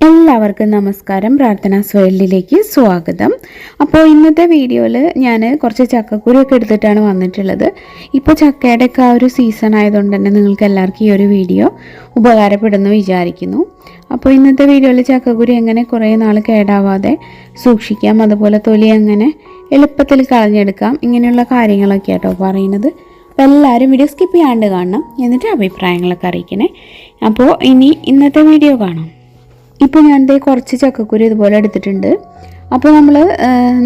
എല്ലാവർക്കും നമസ്കാരം. പ്രാർത്ഥനാ സ്വയലിലേക്ക് സ്വാഗതം. അപ്പോൾ ഇന്നത്തെ വീഡിയോയിൽ ഞാൻ കുറച്ച് ചക്കക്കുരിയൊക്കെ എടുത്തിട്ടാണ് വന്നിട്ടുള്ളത്. ഇപ്പോൾ ചക്കയുടെ ഒക്കെ ആ ഒരു സീസൺ ആയതുകൊണ്ട് തന്നെ നിങ്ങൾക്ക് എല്ലാവർക്കും ഈ ഒരു വീഡിയോ ഉപകാരപ്പെടുന്ന വിചാരിക്കുന്നു. അപ്പോൾ ഇന്നത്തെ വീഡിയോയിൽ ചക്കക്കുരി എങ്ങനെ കുറേ നാൾ കേടാവാതെ സൂക്ഷിക്കാം അതുപോലെ തൊലി എങ്ങനെ എളുപ്പത്തിൽ കളഞ്ഞെടുക്കാം ഇങ്ങനെയുള്ള കാര്യങ്ങളൊക്കെ ആട്ടോ പറയുന്നത്. അപ്പോൾ എല്ലാവരും വീഡിയോ സ്കിപ്പ് ചെയ്യാണ്ട് കാണണം. എന്നിട്ട് അഭിപ്രായങ്ങളൊക്കെ അറിയിക്കണേ. അപ്പോൾ ഇനി ഇന്നത്തെ വീഡിയോ കാണാം. ഇപ്പോൾ ഞാൻ ദേ കുറച്ച് ചക്കക്കുരു ഇതുപോലെ എടുത്തിട്ടുണ്ട്. അപ്പോൾ നമ്മൾ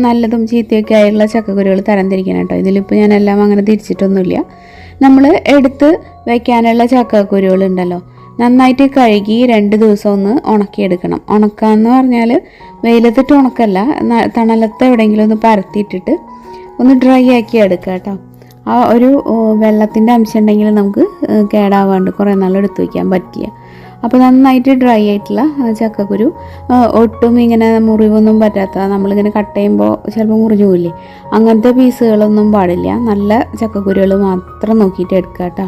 നല്ലതും ചീത്തയൊക്കെ ആയിട്ടുള്ള ചക്കക്കുരുകൾ തരംതിരിക്കണം കേട്ടോ. ഇതിലിപ്പോൾ ഞാൻ എല്ലാം അങ്ങനെ തിരിച്ചിട്ടൊന്നുമില്ല. നമ്മൾ എടുത്ത് വയ്ക്കാനുള്ള ചക്കക്കുരുകൾ ഉണ്ടല്ലോ നന്നായിട്ട് കഴുകി രണ്ട് ദിവസം ഒന്ന് ഉണക്കിയെടുക്കണം. ഉണക്കാന്ന് പറഞ്ഞാൽ വെയിലത്തിട്ട് ഉണക്കല്ല തണലത്ത് എവിടെയെങ്കിലും ഒന്ന് പരത്തിയിട്ടിട്ട് ഒന്ന് ഡ്രൈ ആക്കി എടുക്കുക കേട്ടോ. ആ ഒരു വെള്ളത്തിന്റെ അംശം ഉണ്ടെങ്കിൽ നമുക്ക് കേടാവാണ്ട് കുറേ നാൾ എടുത്തു വയ്ക്കാൻ പറ്റില്ല. അപ്പോൾ നന്നായിട്ട് ഡ്രൈ ആയിട്ടുള്ള ചക്കക്കുരു. ഒട്ടും ഇങ്ങനെ മുറിവൊന്നും പറ്റാത്ത നമ്മളിങ്ങനെ കട്ട് ചെയ്യുമ്പോൾ ചിലപ്പോൾ മുറിഞ്ഞു പോയില്ലേ അങ്ങനത്തെ പീസുകളൊന്നും പാടില്ല. നല്ല ചക്കക്കുരുകൾ മാത്രം നോക്കിയിട്ട് എടുക്കുക കേട്ടോ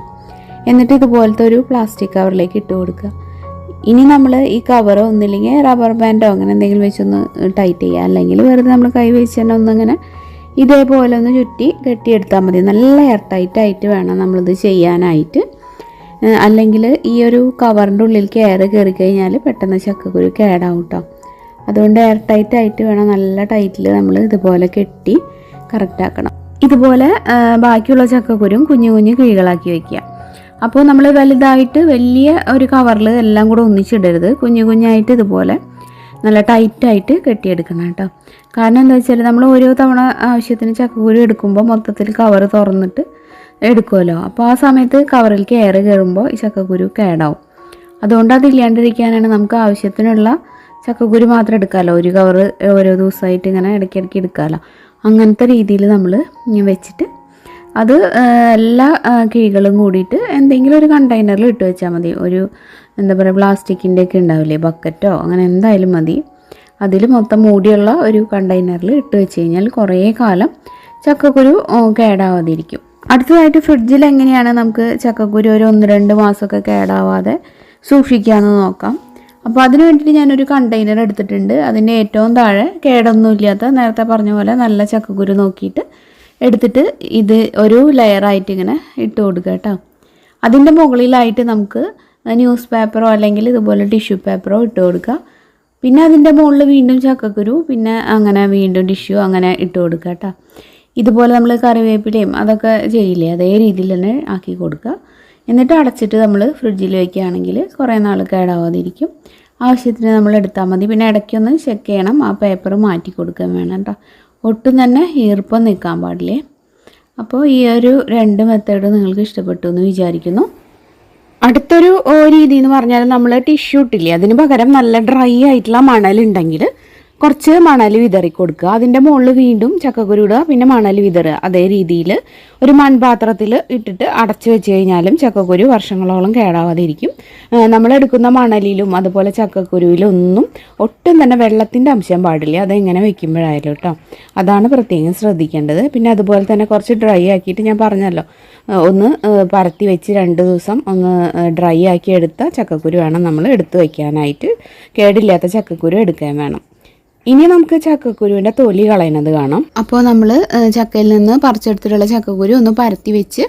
എന്നിട്ട് ഇതുപോലത്തെ ഒരു പ്ലാസ്റ്റിക് കവറിലേക്ക് ഇട്ട് കൊടുക്കുക. ഇനി നമ്മൾ ഈ കവറോ ഒന്നില്ലെങ്കിൽ റബ്ബർ ബാൻഡോ അങ്ങനെ എന്തെങ്കിലും വെച്ചൊന്ന് ടൈറ്റ് ചെയ്യുക. അല്ലെങ്കിൽ വെറുതെ നമ്മൾ കൈ വെച്ച് തന്നെ ഒന്നിങ്ങനെ ഇതേപോലെ ഒന്ന് ചുറ്റി കെട്ടിയെടുത്താൽ മതി. നല്ല എയർ ടൈറ്റ് ആയിട്ട് വേണം നമ്മളിത് ചെയ്യാനായിട്ട്. അല്ലെങ്കിൽ ഈ ഒരു കവറിന്റെ ഉള്ളിൽ എയർ കയറി കഴിഞ്ഞാൽ പെട്ടെന്ന് ചക്കക്കുരു കേടാവും കേട്ടോ അതുകൊണ്ട് എയർ ടൈറ്റ് ആയിട്ട് വേണം നല്ല ടൈറ്റിൽ നമ്മൾ ഇതുപോലെ കെട്ടി കറക്റ്റാക്കണം ഇതുപോലെ ബാക്കിയുള്ള ചക്കക്കുരും കുഞ്ഞു കുഞ്ഞു കിഴികളാക്കി വയ്ക്കുക അപ്പോൾ നമ്മൾ വലുതായിട്ട് വലിയ ഒരു കവറിൽ എല്ലാം കൂടെ ഒന്നിച്ചിടരുത്. കുഞ്ഞു കുഞ്ഞായിട്ട് ഇതുപോലെ നല്ല ടൈറ്റായിട്ട് കെട്ടിയെടുക്കണം കേട്ടോ. കാരണം എന്താ വെച്ചാൽ നമ്മൾ ഓരോ തവണ ആവശ്യത്തിന് ചക്കക്കുരു എടുക്കുമ്പോൾ മൊത്തത്തിൽ കവർ തുറന്നിട്ട് എടുക്കുമല്ലോ. അപ്പോൾ ആ സമയത്ത് കവറിൽ എയർ കയറുമ്പോൾ ഈ ചക്കക്കുരു കേടാവും. അതുകൊണ്ട് അതില്ലാണ്ടിരിക്കാനാണ് നമുക്ക് ആവശ്യത്തിനുള്ള ചക്കക്കുരു മാത്രം എടുക്കാമല്ലോ. ഒരു കവർ ഓരോ ദിവസമായിട്ട് ഇങ്ങനെ ഇടയ്ക്കിടയ്ക്ക് എടുക്കാമല്ലോ. അങ്ങനത്തെ രീതിയിൽ നമ്മൾ വെച്ചിട്ട് അത് എല്ലാ കിഴികളും കൂടിയിട്ട് എന്തെങ്കിലും ഒരു കണ്ടെയ്നറിൽ ഇട്ട് വെച്ചാൽ മതി. ഒരു എന്താ പറയുക പ്ലാസ്റ്റിക്കിന്റെ ഒക്കെ ഉണ്ടാവില്ലേ ബക്കറ്റോ അങ്ങനെ എന്തായാലും മതി. അതിൽ മൊത്തം മൂടിയുള്ള ഒരു കണ്ടെയ്നറിൽ ഇട്ട് വെച്ച് കഴിഞ്ഞാൽ കുറേ കാലം ചക്കക്കുരു കേടാവാതിരിക്കും. അടുത്തതായിട്ട് ഫ്രിഡ്ജിൽ എങ്ങനെയാണ് നമുക്ക് ചക്കക്കുരു ഒരു ഒന്ന് രണ്ട് മാസമൊക്കെ കേടാവാതെ സൂക്ഷിക്കാമെന്ന് നോക്കാം. അപ്പോൾ അതിന് വേണ്ടിയിട്ട് ഞാനൊരു കണ്ടെയ്നർ എടുത്തിട്ടുണ്ട്. അതിന്റെ ഏറ്റവും താഴെ കേടൊന്നുമില്ലാത്ത നേരത്തെ പറഞ്ഞ പോലെ നല്ല ചക്കക്കുരു നോക്കിയിട്ട് എടുത്തിട്ട് ഇത് ഒരു ലെയറായിട്ട് ഇങ്ങനെ ഇട്ട് കൊടുക്കുക കേട്ടോ. അതിന്റെ മുകളിലായിട്ട് നമുക്ക് ന്യൂസ് പേപ്പറോ അല്ലെങ്കിൽ ഇതുപോലെ ടിഷ്യൂ പേപ്പറോ ഇട്ട് കൊടുക്കുക. പിന്നെ അതിന്റെ മുകളിൽ വീണ്ടും ചക്കക്കുരു പിന്നെ അങ്ങനെ വീണ്ടും ടിഷ്യൂ അങ്ങനെ ഇട്ട് കൊടുക്കുക കേട്ടോ. ഇതുപോലെ നമ്മൾ കറിവേപ്പിലയും അതൊക്കെ ചെയ്യില്ലേ? അതേ രീതിയിൽ തന്നെ ആക്കി കൊടുക്കുക. എന്നിട്ട് അടച്ചിട്ട് നമ്മൾ ഫ്രിഡ്ജിൽ വയ്ക്കുകയാണെങ്കിൽ കുറേ നാൾ കേടാവാതിരിക്കും. ആവശ്യത്തിന് നമ്മൾ എടുത്താൽ മതി. പിന്നെ ഇടയ്ക്കൊന്ന് ചെക്ക് ചെയ്യണം. ആ പേപ്പർ മാറ്റി കൊടുക്കാൻ വേണം കേട്ടോ. ഒട്ടും തന്നെ ഈർപ്പം നിൽക്കാൻ പാടില്ലേ? അപ്പോൾ ഈ ഒരു രണ്ട് മെത്തേഡ് നിങ്ങൾക്ക് ഇഷ്ടപ്പെട്ടു എന്ന് വിചാരിക്കുന്നു. അടുത്തൊരു രീതി എന്ന് പറഞ്ഞാൽ നമ്മൾ ടിഷ്യൂ ഇട്ടില്ലേ? അതിന് പകരം നല്ല ഡ്രൈ ആയിട്ടുള്ള മണലുണ്ടെങ്കിൽ കുറച്ച് മണൽ വിതറി കൊടുക്കുക. അതിന്റെ മുകളിൽ വീണ്ടും ചക്കക്കുരു ഇടുക. പിന്നെ മണൽ വിതറുക. അതേ രീതിയിൽ ഒരു മൺപാത്രത്തിൽ ഇട്ടിട്ട് അടച്ചു വെച്ച് കഴിഞ്ഞാലും ചക്കക്കുരു വർഷങ്ങളോളം കേടാവാതെ ഇരിക്കും നമ്മൾ എടുക്കുന്ന മണലിലും അതുപോലെ ചക്കക്കുരുവിലും ഒന്നും ഒട്ടും തന്നെ വെള്ളത്തിന്റെ അംശം പാടില്ല. അതെങ്ങനെ വെക്കുമ്പോഴായാലും കേട്ടോ. അതാണ് പ്രത്യേകം ശ്രദ്ധിക്കേണ്ടത്. പിന്നെ അതുപോലെ തന്നെ കുറച്ച് ഡ്രൈ ആക്കിയിട്ട് ഞാൻ പറഞ്ഞല്ലോ. ഒന്ന് പരത്തി വെച്ച് രണ്ട് ദിവസം ഒന്ന് ഡ്രൈ ആക്കി എടുത്ത ചക്കക്കുരു വേണം നമ്മൾ എടുത്തു വയ്ക്കാനായിട്ട് കേടില്ലാത്ത ചക്കക്കുരു എടുക്കാൻ വേണം. ഇനി നമുക്ക് ചക്കക്കുരുവിന്റെ തൊലി കളയുന്നത് കാണാം. അപ്പോൾ നമ്മൾ ചക്കയിൽ നിന്ന് പറിച്ചെടുത്തിട്ടുള്ള ചക്കക്കുരു ഒന്ന് പരത്തി വെച്ച്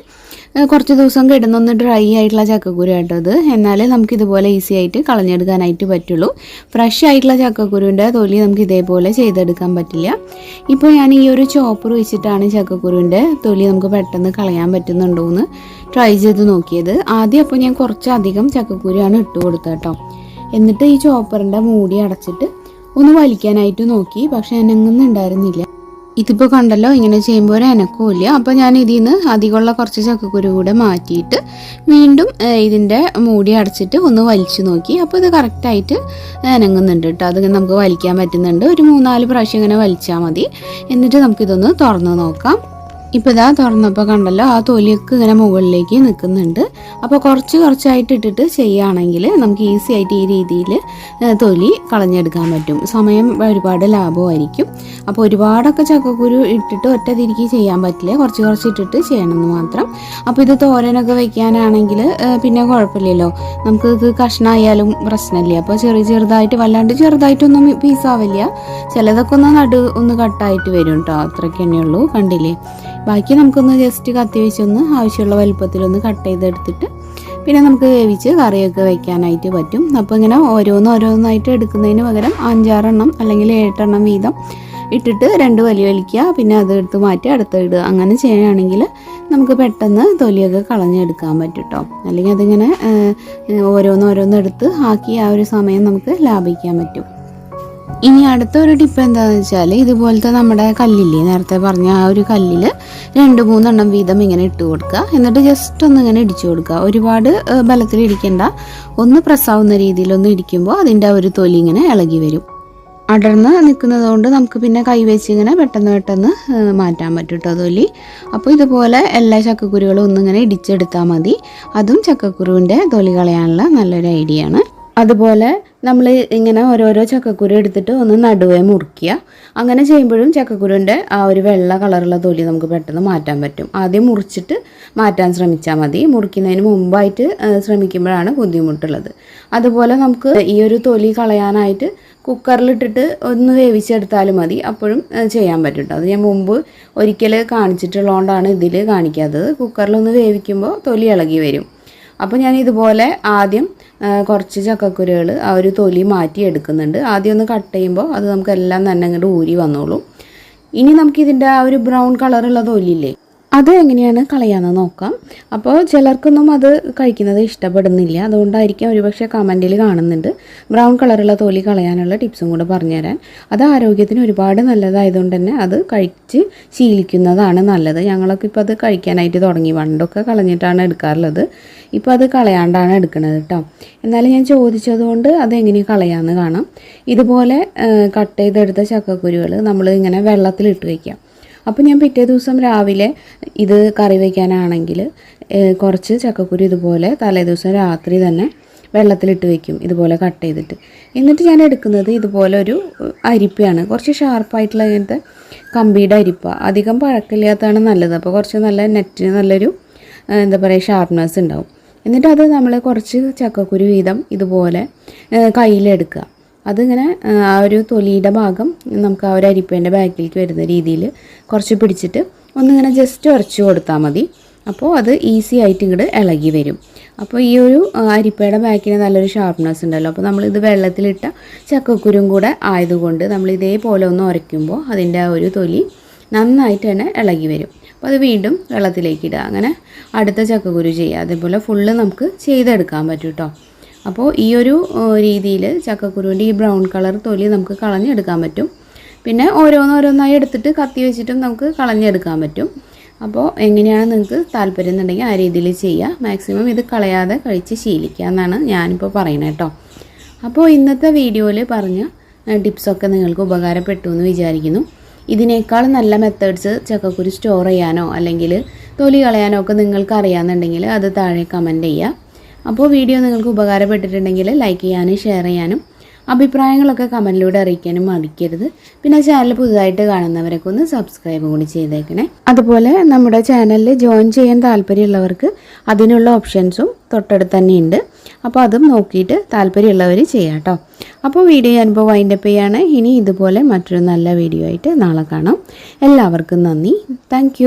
കുറച്ച് ദിവസം കിടന്നൊന്ന് ഡ്രൈ ആയിട്ടുള്ള ചക്കക്കുരു ആയിട്ടത് എന്നാലേ നമുക്ക് ഇതുപോലെ ഈസി ആയിട്ട് കളഞ്ഞെടുക്കാനായിട്ട് പറ്റുള്ളൂ. ഫ്രഷ് ആയിട്ടുള്ള ചക്കക്കുരുവിന്റെ തൊലി നമുക്ക് ഇതേപോലെ ചെയ്തെടുക്കാൻ പറ്റില്ല. ഇപ്പോൾ ഞാൻ ഈ ഒരു ചോപ്പർ വെച്ചിട്ടാണ് ചക്കക്കുരുവിന്റെ തൊലി നമുക്ക് പെട്ടെന്ന് കളയാൻ പറ്റുന്നുണ്ടോ എന്ന് ട്രൈ ചെയ്ത് നോക്കിയത്. ആദ്യം അപ്പോൾ ഞാൻ കുറച്ചധികം ചക്കക്കുരുവാണ് ഇട്ട് കൊടുത്തത് കേട്ടോ. എന്നിട്ട് ഈ ചോപ്പറിന്റെ മൂടി അടച്ചിട്ട് ഒന്ന് വലിക്കാനായിട്ട് നോക്കി പക്ഷെ അനങ്ങുന്നുണ്ടായിരുന്നില്ല ഇതിപ്പോൾ കണ്ടല്ലോ ഇങ്ങനെ ചെയ്യുമ്പോൾ ഒരു ഇല്ല. അപ്പോൾ ഞാൻ ഇതിൽ നിന്ന് അധികമുള്ള കുറച്ച് ചക്കക്കുരു കൂടെ മാറ്റിയിട്ട് വീണ്ടും ഇതിന്റെ മൂടി അടച്ചിട്ട് ഒന്ന് വലിച്ചു നോക്കി. അപ്പോൾ ഇത് കറക്റ്റായിട്ട് അനങ്ങുന്നുണ്ട് കേട്ടോ. അതിങ്ങനെ നമുക്ക് വലിക്കാൻ പറ്റുന്നുണ്ട്. ഒരു മൂന്നാൽ പ്രാവശ്യം ഇങ്ങനെ വലിച്ചാൽ മതി. എന്നിട്ട് നമുക്കിതൊന്ന് തുറന്ന് നോക്കാം. ഇപ്പോൾ ഇതാ തുറന്നപ്പോൾ കണ്ടല്ലോ ആ തൊലിയൊക്കെ ഇങ്ങനെ മുകളിലേക്ക് നിൽക്കുന്നുണ്ട്. അപ്പോൾ കുറച്ച് കുറച്ചായിട്ട് ഇട്ടിട്ട് ചെയ്യുകയാണെങ്കിൽ നമുക്ക് ഈസി ആയിട്ട് ഈ രീതിയിൽ തൊലി കളഞ്ഞെടുക്കാൻ പറ്റും. സമയം ഒരുപാട് ലാഭമായിരിക്കും. അപ്പോൾ ഒരുപാടൊക്കെ ചക്കക്കുരു ഇട്ടിട്ട് ഒറ്റ തിരിക്കി ചെയ്യാൻ പറ്റില്ല. കുറച്ച് കുറച്ച് ഇട്ടിട്ട് ചെയ്യണമെന്ന് മാത്രം. അപ്പോൾ ഇത് തോരനൊക്കെ വെക്കാനാണെങ്കിൽ പിന്നെ കുഴപ്പമില്ലല്ലോ. നമുക്ക് ഇത് കഷ്ണമായാലും പ്രശ്നമില്ല. അപ്പോൾ ചെറിയ ചെറുതായിട്ട് വല്ലാണ്ട് ചെറുതായിട്ടൊന്നും പീസാവില്ല ചിലതൊക്കെ ഒന്ന് നടു ഒന്ന് കട്ടായിട്ട് വരും കേട്ടോ അത്രയ്ക്ക് തന്നെയുള്ളൂ കണ്ടില്ലേ? ബാക്കി നമുക്കൊന്ന് ജസ്റ്റ് കത്തി വെച്ചൊന്ന് ആവശ്യമുള്ള വലുപ്പത്തിലൊന്ന് കട്ട് ചെയ്തെടുത്തിട്ട് പിന്നെ നമുക്ക് വേവിച്ച് കറിയൊക്കെ വെക്കാനായിട്ട് പറ്റും. അപ്പോൾ ഇങ്ങനെ ഓരോന്ന് ഓരോന്നായിട്ട് എടുക്കുന്നതിന് പകരം അഞ്ചാറെണ്ണം അല്ലെങ്കിൽ ഏട്ടെണ്ണം വീതം ഇട്ടിട്ട് രണ്ട് വലിയ വലിക്കുക. പിന്നെ അത് എടുത്ത് മാറ്റി അടുത്ത ഇടുക. അങ്ങനെ ചെയ്യുകയാണെങ്കിൽ നമുക്ക് പെട്ടെന്ന് തൊലിയൊക്കെ കളഞ്ഞെടുക്കാൻ പറ്റും കേട്ടോ അല്ലെങ്കിൽ അതിങ്ങനെ ഓരോന്ന് ഓരോന്ന് എടുത്ത് ആക്കി ആ ഒരു സമയം നമുക്ക് ലാഭിക്കാൻ പറ്റും. ഇനി അടുത്ത ഒരു ടിപ്പ് എന്താണെന്ന് വെച്ചാൽ ഇതുപോലത്തെ നമ്മുടെ കല്ലില്ലേ നേരത്തെ പറഞ്ഞ ആ ഒരു കല്ലിൽ രണ്ട് മൂന്നെണ്ണം വീതം ഇങ്ങനെ ഇട്ട് കൊടുക്കുക. എന്നിട്ട് ജസ്റ്റ് ഒന്ന് ഇങ്ങനെ ഇടിച്ചു കൊടുക്കുക. ഒരുപാട് ബലത്തിൽ ഇടിക്കേണ്ട. ഒന്ന് പ്രസ്സാവുന്ന രീതിയിൽ ഒന്ന് ഇടിക്കുമ്പോൾ അതിന്റെ ഒരു തൊലി ഇങ്ങനെ ഇളകി വരും. അടർന്ന് നിൽക്കുന്നത് കൊണ്ട് നമുക്ക് പിന്നെ കൈവച്ച് ഇങ്ങനെ പെട്ടെന്ന് പെട്ടെന്ന് മാറ്റാൻ പറ്റും കേട്ടോ തൊലി. അപ്പോൾ ഇതുപോലെ എല്ലാ ചക്കക്കുരുകളും ഒന്നിങ്ങനെ ഇടിച്ചെടുത്താൽ മതി. അതും ചക്കക്കുരുവിന്റെ തൊലി കളയാനുള്ള നല്ലൊരു ഐഡിയ ആണ്. അതുപോലെ നമ്മൾ ഇങ്ങനെ ഓരോരോ ചക്കക്കുരു എടുത്തിട്ട് ഒന്ന് നടുവേ മുറിക്കുക അങ്ങനെ ചെയ്യുമ്പോഴും ചക്കക്കുരുവിന്റെ ആ ഒരു വെള്ള കളറുള്ള തൊലി നമുക്ക് പെട്ടെന്ന് മാറ്റാൻ പറ്റും. ആദ്യം മുറിച്ചിട്ട് മാറ്റാൻ ശ്രമിച്ചാൽ മതി. മുറിക്കുന്നതിന് മുമ്പായിട്ട് ശ്രമിക്കുമ്പോഴാണ് ബുദ്ധിമുട്ടുള്ളത്. അതുപോലെ നമുക്ക് ഈ ഒരു തൊലി കളയാനായിട്ട് കുക്കറിലിട്ടിട്ട് ഒന്ന് വേവിച്ചെടുത്താലും മതി. അപ്പോഴും ചെയ്യാൻ പറ്റും അത് ഞാൻ മുമ്പ് ഒരിക്കൽ കാണിച്ചിട്ടുള്ളതുകൊണ്ടാണ് ഇതിൽ കാണിക്കാത്തത്. കുക്കറിലൊന്ന് വേവിക്കുമ്പോൾ തൊലി ഇളകി വരും. അപ്പോൾ ഞാൻ ഇതുപോലെ ആദ്യം കുറച്ച് ചക്കക്കുരുകൾ ആ ഒരു തൊലി മാറ്റി എടുക്കുന്നുണ്ട് ആദ്യം ഒന്ന് കട്ട് ചെയ്യുമ്പോൾ അത് നമുക്ക് എല്ലാം തന്നെ അങ്ങോട്ട് ഊരി വന്നോളും. ഇനി നമുക്കിതിന്റെ ആ ഒരു ബ്രൗൺ കളറുള്ള തൊലിയില്ലേ? അത് എങ്ങനെയാണ് കളയാന്ന് നോക്കാം. അപ്പോൾ ചിലർക്കൊന്നും അത് കഴിക്കുന്നത് ഇഷ്ടപ്പെടുന്നില്ല. അതുകൊണ്ടായിരിക്കും ഒരുപക്ഷെ കമന്റിൽ കാണുന്നുണ്ട്. ബ്രൗൺ കളറുള്ള തോലി കളയാനുള്ള ടിപ്സും കൂടെ പറഞ്ഞുതരാൻ. അത് ആരോഗ്യത്തിന് ഒരുപാട് നല്ലതായതുകൊണ്ട് തന്നെ അത് കഴിച്ച് ശീലിക്കുന്നതാണ് നല്ലത്. ഞങ്ങളൊക്കെ ഇപ്പോൾ അത് കഴിക്കാനായിട്ട് തുടങ്ങി. വണ്ടൊക്കെ കളഞ്ഞിട്ടാണ് എടുക്കാറുള്ളത്. ഇപ്പോൾ അത് കളയാണ്ടാണ് എടുക്കുന്നത് കേട്ടോ എന്നാലും ഞാൻ ചോദിച്ചതുകൊണ്ട് അതെങ്ങനെ കളയാമെന്ന് കാണാം. ഇതുപോലെ കട്ട് ചെയ്തെടുത്ത ചക്കക്കുരുകൾ നമ്മൾ ഇങ്ങനെ വെള്ളത്തിലിട്ട് വയ്ക്കാം അപ്പോൾ ഞാൻ പിറ്റേ ദിവസം രാവിലെ ഇത് കറി വയ്ക്കാനാണെങ്കിൽ കുറച്ച് ചക്കക്കുരു ഇതുപോലെ തലേ ദിവസം രാത്രി തന്നെ വെള്ളത്തിലിട്ട് വെക്കും ഇതുപോലെ കട്ട് ചെയ്തിട്ട്. എന്നിട്ട് ഞാൻ എടുക്കുന്നത് ഇതുപോലെ ഒരു അരിപ്പയാണ്. കുറച്ച് ഷാർപ്പായിട്ടുള്ള ഇങ്ങനത്തെ കമ്പിയുടെ അരിപ്പ. അധികം പഴക്കില്ലാത്തതാണ് നല്ലത്. അപ്പോൾ കുറച്ച് നല്ല നെറ്റിന് നല്ലൊരു എന്താ പറയുക ഷാർപ്നെസ് ഉണ്ടാവും. എന്നിട്ട് അത് നമ്മൾ കുറച്ച് ചക്കക്കുരു വീതം ഇതുപോലെ കയ്യിലെടുക്കുക. അതിങ്ങനെ ആ ഒരു തൊലിയുടെ ഭാഗം നമുക്ക് ആ ഒരു അരിപ്പേന്റെ ബാക്കിലേക്ക് വരുന്ന രീതിയിൽ കുറച്ച് പിടിച്ചിട്ട് ഒന്നിങ്ങനെ ജസ്റ്റ് ഉരച്ച് കൊടുത്താൽ മതി. അപ്പോൾ അത് ഈസി ആയിട്ട് ഇങ്ങോട്ട് ഇളകി വരും. അപ്പോൾ ഈ ഒരു അരിപ്പയുടെ ബാക്കിന് നല്ലൊരു ഷാർപ്നെസ് ഉണ്ടല്ലോ. അപ്പോൾ നമ്മളിത് വെള്ളത്തിലിട്ട ചക്കക്കുരും കൂടെ ആയതുകൊണ്ട് നമ്മൾ ഇതേപോലെ ഒന്ന് ഉരയ്ക്കുമ്പോൾ അതിന്റെ ആ ഒരു തൊലി നന്നായിട്ട് തന്നെ ഇളകി വരും. അപ്പോൾ അത് വീണ്ടും വെള്ളത്തിലേക്ക് ഇടുക. അങ്ങനെ അടുത്ത ചക്കക്കുരു ചെയ്യുക. അതേപോലെ ഫുള്ള് നമുക്ക് ചെയ്തെടുക്കാൻ പറ്റും കേട്ടോ അപ്പോൾ ഈ ഒരു രീതിയിൽ ചക്കക്കുരുവിന്റെ ഈ ബ്രൗൺ കളർ തൊലി നമുക്ക് കളഞ്ഞെടുക്കാൻ പറ്റും. പിന്നെ ഓരോന്നോരോന്നായി എടുത്തിട്ട് കത്തി വെച്ചിട്ടും നമുക്ക് കളഞ്ഞെടുക്കാൻ പറ്റും. അപ്പോൾ എങ്ങനെയാണ് നിങ്ങൾക്ക് താല്പര്യം എന്നുണ്ടെങ്കിൽ ആ രീതിയിൽ ചെയ്യുക മാക്സിമം ഇത് കളയാതെ കഴിച്ച് ശീലിക്കുക എന്നാണ് ഞാനിപ്പോൾ പറയുന്നത് കേട്ടോ. അപ്പോൾ ഇന്നത്തെ വീഡിയോയിൽ പറഞ്ഞ ടിപ്സൊക്കെ നിങ്ങൾക്ക് ഉപകാരപ്പെട്ടു എന്ന് വിചാരിക്കുന്നു. ഇതിനേക്കാൾ നല്ല മെത്തേഡ്സ് ചക്കക്കുരു സ്റ്റോർ ചെയ്യാനോ അല്ലെങ്കിൽ തൊലി കളയാനോ ഒക്കെ നിങ്ങൾക്ക് അറിയാമെന്നുണ്ടെങ്കിൽ അത് താഴെ കമന്റ് ചെയ്യുക അപ്പോൾ വീഡിയോ നിങ്ങൾക്ക് ഉപകാരപ്പെട്ടിട്ടുണ്ടെങ്കിൽ ലൈക്ക് ചെയ്യാനും ഷെയർ ചെയ്യാനും അഭിപ്രായങ്ങളൊക്കെ കമന്റിലൂടെ അറിയിക്കാനും മടിക്കരുത്. പിന്നെ ചാനൽ പുതുതായിട്ട് കാണുന്നവരൊക്കെ ഒന്ന് സബ്സ്ക്രൈബ് കൂടി ചെയ്തേക്കണേ. അതുപോലെ നമ്മുടെ ചാനലിൽ ജോയിൻ ചെയ്യാൻ താല്പര്യമുള്ളവർക്ക് അതിനുള്ള ഓപ്ഷൻസും തൊട്ടടുത്ത് തന്നെ ഉണ്ട്. അപ്പോൾ അതും നോക്കിയിട്ട് താല്പര്യമുള്ളവർ ചെയ്യാട്ടോ അപ്പോൾ വീഡിയോ ഞാനിപ്പോൾ വൈൻഡപ്പ് ചെയ്യാണ്. ഇനി ഇതുപോലെ മറ്റൊരു നല്ല വീഡിയോ ആയിട്ട് നാളെ കാണാം. എല്ലാവർക്കും നന്ദി. താങ്ക്